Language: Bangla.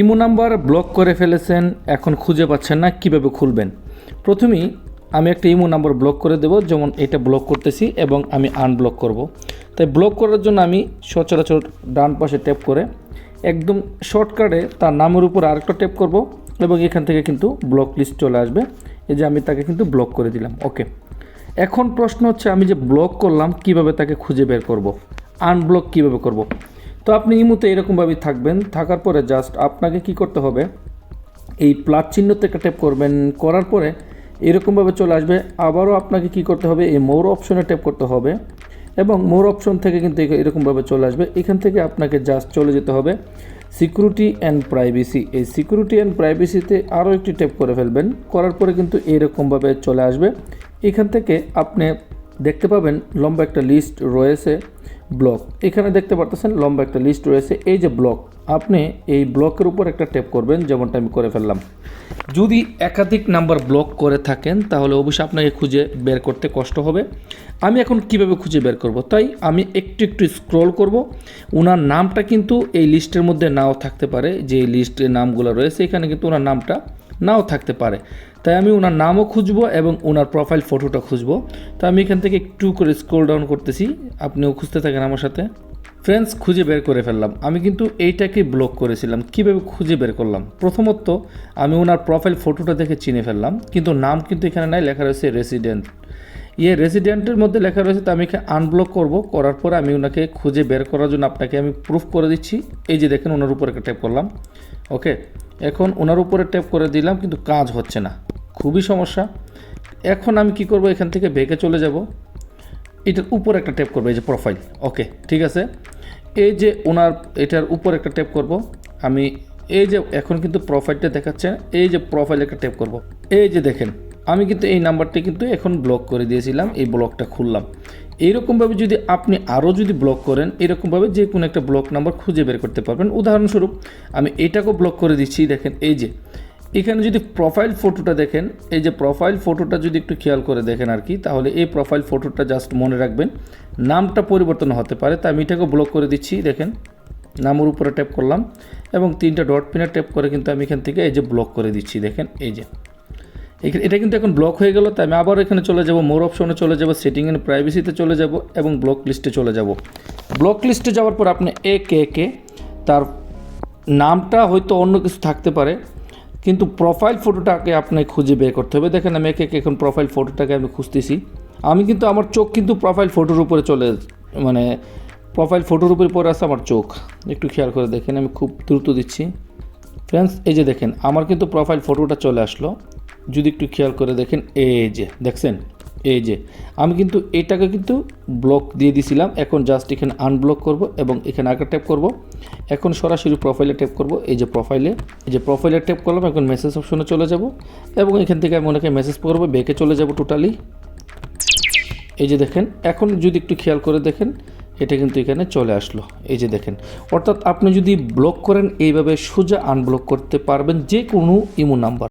ইমো নাম্বার ব্লক করে ফেলেছেন, এখন খুঁজে পাচ্ছেন না, কীভাবে খুলবেন? প্রথমেই আমি একটা ইমো নাম্বার ব্লক করে দেব, যেমন এটা ব্লক করতেছি এবং আমি আনব্লক করব। তাই ব্লক করার জন্য আমি সচরাচর ডান পাশে ট্যাপ করে একদম শর্টকাটে তার নামের উপর আরেকটা ট্যাপ করব এবং এখান থেকে কিন্তু ব্লক লিস্ট চলে আসবে। এই যে আমি তাকে কিন্তু ব্লক করে দিলাম, ওকে। এখন প্রশ্ন হচ্ছে, আমি যে ব্লক করলাম, কীভাবে তাকে খুঁজে বের করব? আনব্লক কীভাবে করব? তো আপনি ইমুতে এরকমভাবেই থাকবেন, থাকার পরে জাস্ট আপনাকে কি করতে হবে, এই প্লাস চিহ্ন থেকে ট্যাপ করবেন, করার পরে এরকমভাবে চলে আসবে, আবারও আপনাকে কি করতে হবে, এই মোর অপশনে ট্যাপ করতে হবে এবং মোর অপশন থেকে কিন্তু এরকমভাবে চলে আসবে। এখান থেকে আপনাকে জাস্ট চলে যেতে হবে সিকিউরিটি অ্যান্ড প্রাইভেসি এই সিকিউরিটি অ্যান্ড প্রাইভেসিতে আরও একটি ট্যাপ করে ফেলবেন, করার পরে কিন্তু এরকমভাবে চলে আসবে। এখান থেকে আপনি দেখতে পাবেন লম্বা একটা লিস্ট রয়েছে। ব্লক। এখানে দেখতে পারতেছেন লম্বা একটা লিস্ট রয়েছে। এই যে ব্লক, আপনি এই ব্লকের উপর একটা ট্যাপ করবেন, যেমনটা আমি করে ফেললাম। যদি একাধিক নাম্বার ব্লক করে থাকেন, তাহলে অবশ্যই আপনাকে খুঁজে বের করতে কষ্ট হবে। আমি এখন কীভাবে খুঁজে বের করব? তাই আমি একটু একটু স্ক্রল করব। ওনার নামটা কিন্তু এই লিস্টের মধ্যে নাও থাকতে পারে, যে লিস্টের নামগুলো রয়েছে, এখানে কিন্তু ওনার নামটা নাও থাকতে পারে। তাই আমি ওনার নামও খুঁজবো এবং ওনার প্রোফাইল ফটোটা খুঁজবো। তো আমি এখান থেকে একটু করে স্ক্রোল ডাউন করতেছি। আপনিও খুঁজতে থাকেন আমার সাথে। ফ্রেন্ডস খুঁজে বের করে ফেললাম। আমি কিন্তু এইটাকে ব্লক করেছিলাম। কীভাবে খুঁজে বের করলাম? প্রথমত, আমি ওনার প্রোফাইল ফটোটা দেখে চিনে ফেললাম। কিন্তু নাম কিন্তু এখানে নাই, লেখা রয়েছে রেসিডেন্ট ইয়ে রেসিডেন্টের মধ্যে লেখা রয়েছে, তো আমি এখানে আনব্লক করব। করার পরে আমি ওনাকে খুঁজে বের করার জন্য আপনাকে আমি প্রুফ করে দিচ্ছি। এই যে দেখেন, ওনার উপরে ট্যাপ করলাম। ওকে এখন ওনার উপরে ট্যাপ করে দিলাম, কিন্তু কাজ হচ্ছে না। খুবই সমস্যা। এখন আমি কি করব? এখান থেকে বেঁকে চলে যাব। এটার উপর একটা ট্যাপ করব, এই যে প্রোফাইল ওকে ঠিক আছে? এই যে ওনার, এটার উপর একটা ট্যাপ করব। আমি এই যে, এখন কিন্তু প্রোফাইলটা দেখাচ্ছে এই যে প্রোফাইল একটা ট্যাপ করব। এই যে দেখেন আমি কিন্তু এই নাম্বারটি কিন্তু এখন ব্লক করে দিয়েছিলাম, এই ব্লকটা খুললাম। এইরকমভাবে যদি আপনি আরও যদি ব্লক করেন, এরকমভাবে যে কোনো একটা ব্লক নাম্বার খুঁজে বের করতে পারবেন। উদাহরণস্বরূপ, আমি এটাকেও ব্লক করে দিচ্ছি, দেখেন এই যে, এখানে যদি প্রোফাইল ফটোটা দেখেন, এই যে প্রোফাইল ফটোটা যদি একটু খেয়াল করে দেখেন আর কি, তাহলে এই প্রোফাইল ফটোটা জাস্ট মনে রাখবেন। নামটা পরিবর্তন হতে পারে, তাই আমি এটাকেও ব্লক করে দিচ্ছি, দেখেন, নামের উপরে ট্যাপ করলাম এবং তিনটা ডট পিনে ট্যাপ করে কিন্তু আমি এখান থেকে এই যে ব্লক করে দিচ্ছি, দেখেন, এই যে। এটা কিন্তু এখন ব্লক হয়ে গেল তাই আমি আবার এখানে চলে যাব মোর অপশনে চলে যাব সেটিং এন্ড প্রাইভেসিতে চলে যাব এবং ব্লক লিস্টে চলে যাব। ব্লক লিস্টে যাওয়ার পর আপনি একে কে তার নামটা হয়তো অন্য কিছু থাকতে পারে, কিন্তু প্রোফাইল ফটোটাকে আপনি খুঁজে বের করতে হবে। দেখেন, আমি একে এখন প্রোফাইল ফটোটাকে আমি খুঁজতেছি। আমি কিন্তু আমার চোখ কিন্তু প্রোফাইল ফটোর উপরে চলে মানে প্রোফাইল ফটোর উপরে পড়ে আছে আমার চোখ। একটু খেয়াল করে দেখেন, আমি খুব দ্রুত দিচ্ছি। ফ্রেন্ডস এই যে দেখেন, আমার কিন্তু প্রোফাইল ফটোটা চলে আসলো। যদি একটু খেয়াল করে দেখেন, এই যে, দেখছেন? এই যে, আমি কিন্তু এটাকে কিন্তু ব্লক দিয়ে দিছিলাম। এখন জাস্ট এখানে আনব্লক করব এবং এখানে আগে ট্যাপ করব। এখন সরাসরি প্রোফাইলে ট্যাপ করব। এই যে প্রোফাইলে এই যে প্রোফাইলে ট্যাপ করলাম, এখন মেসেজ অপশনে চলে যাব এবং এখান থেকে আমি ওনাকে মেসেজ করব বেঁকে চলে যাব টোটালি এই যে দেখেন, এখন যদি একটু খেয়াল করে দেখেন, এটা কিন্তু এখানে চলে আসলো। এই যে দেখেন, অর্থাৎ আপনি যদি ব্লক করেন, এইভাবে সোজা আনব্লক করতে পারবেন যে কোনো ইমো নাম্বার